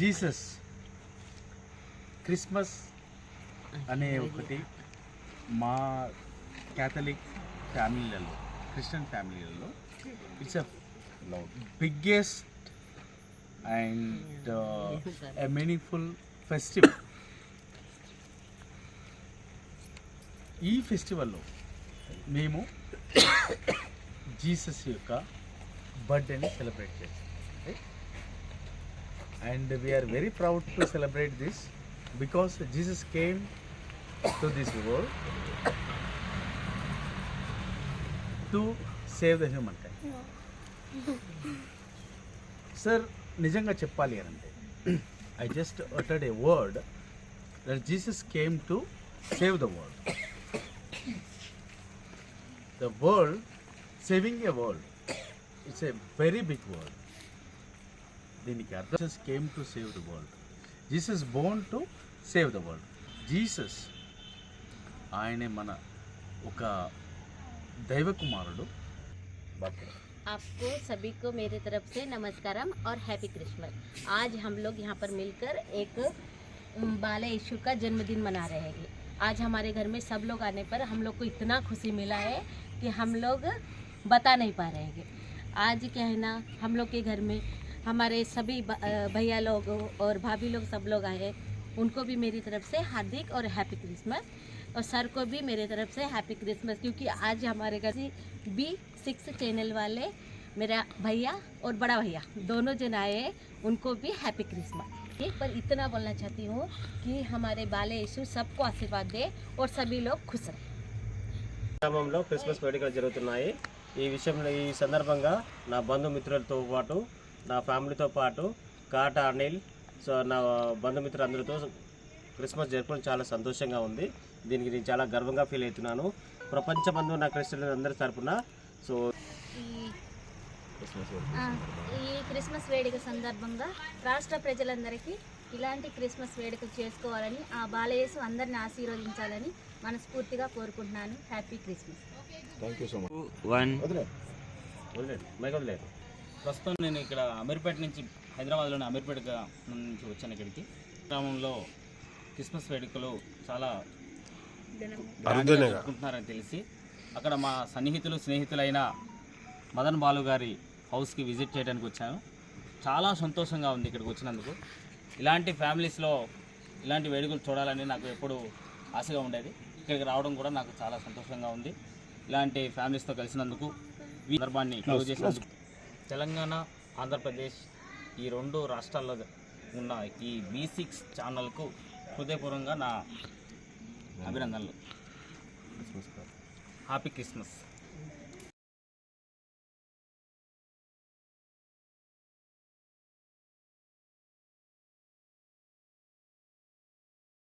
Jesus Christmas అనే ఒకటి మా క్యాథలిక్ ఫ్యామిలీలలో Christian ఫ్యామిలీలలో. It's a biggest and a meaningful festival ఈ ఫెస్టివల్లో మేము జీసస్ యొక్క బర్త్డేని సెలబ్రేట్ చేస్తాం. and we are very proud to celebrate this because Jesus came to this world to save the humankind sir నిజంగా చెప్పాలి అని అంటే I just uttered a word that Jesus came to save the world the world saving a world it's a very big world దీనికి అర్థం Jesus came to save the world Jesus born to save the world Jesus ఆయనే మన ఒక దైవ కుమారుడు birthday आपको सभी को मेरी तरफ से नमस्कारम और हैप्पी क्रिसमस आज हम लोग यहाँ पर मिलकर एक उम, बाला यीशु का जन्मदिन मना रहे हैं आज हमारे घर में सब लोग आने पर हम लोग को इतना खुशी मिला है कि हम लोग बता नहीं पा रहे हैं आज क्या है ना हम लोग के घर में हमारे सभी ब- अ, भैया लोग और भाभी लोग सब लोग आए हैं उनको भी मेरी तरफ से हार्दिक और हैप्पी क्रिसमस और सर को भी मेरे तरफ से हैप्पी क्रिसमस क्योंकि आज हमारे घर से बी सिक्स चैनल वाले मेरा भैया और बड़ा भैया दोनों जन आए हैं उनको भी हैप्पी क्रिसमस ठीक पर इतना बोलना चाहती हूँ कि हमारे बाले यीशु सबको आशीर्वाद दे और सभी लोग खुश रहें గ్రామంలో క్రిస్మస్ వేడుకలు జరుగుతున్నాయి ఈ విషయంలో ఈ సందర్భంగా నా బంధుమిత్రులతో పాటు నా ఫ్యామిలీతో పాటు కాట అనిల్ సో నా బంధుమిత్రులందరితో క్రిస్మస్ జరుపుకోవడం చాలా సంతోషంగా ఉంది. దీనికి నేను చాలా గర్వంగా ఫీల్ అవుతున్నాను. ప్రపంచమందు నా క్రిస్టియన్ అందరి తరపున సో ఈ ఆ, ఈ క్రిస్మస్ వేడుక సందర్భంగా రాష్ట్ర ప్రజలందరికీ ఇలాంటి క్రిస్మస్ వేడుక చేసుకోవాలని ఆ బాలయేసు అందరిని ఆశీర్వదించాలని మనస్ఫూర్తిగా కోరుకుంటున్నాను. హ్యాపీ క్రిస్మస్ వన్ వదిలేండి మైక్ వదిలేదు ప్రస్తుతం నేను ఇక్కడ అమీర్పేట నుంచి హైదరాబాద్లోని అమీర్పేట నుంచి వచ్చాను ఇక్కడికి. గ్రామంలో క్రిస్మస్ వేడుకలు చాలా జరుపుకుంటున్నారని తెలిసి అక్కడ మా సన్నిహితులు స్నేహితులైన మదన్ బాలు గారి హౌస్కి విజిట్ చేయడానికి వచ్చాను. చాలా సంతోషంగా ఉంది ఇక్కడికి వచ్చినందుకు. ఇలాంటి ఫ్యామిలీస్లో ఇలాంటి వేడుకలు చూడాలని నాకు ఎప్పుడు ఆశగా ఉండేది. ఇక్కడికి రావడం కూడా నాకు చాలా సంతోషంగా ఉంది. ఇలాంటి ఫ్యామిలీస్తో కలిసినందుకు ఈ సందర్భాన్ని క్లోజ్ చేసినందుకు తెలంగాణ ఆంధ్రప్రదేశ్ ఈ రెండు రాష్ట్రాల్లో ఉన్న ఈ బీ సిక్స్ ఛానల్కు హృదయపూర్వకంగా నా అభినందనలు. Happy Christmas.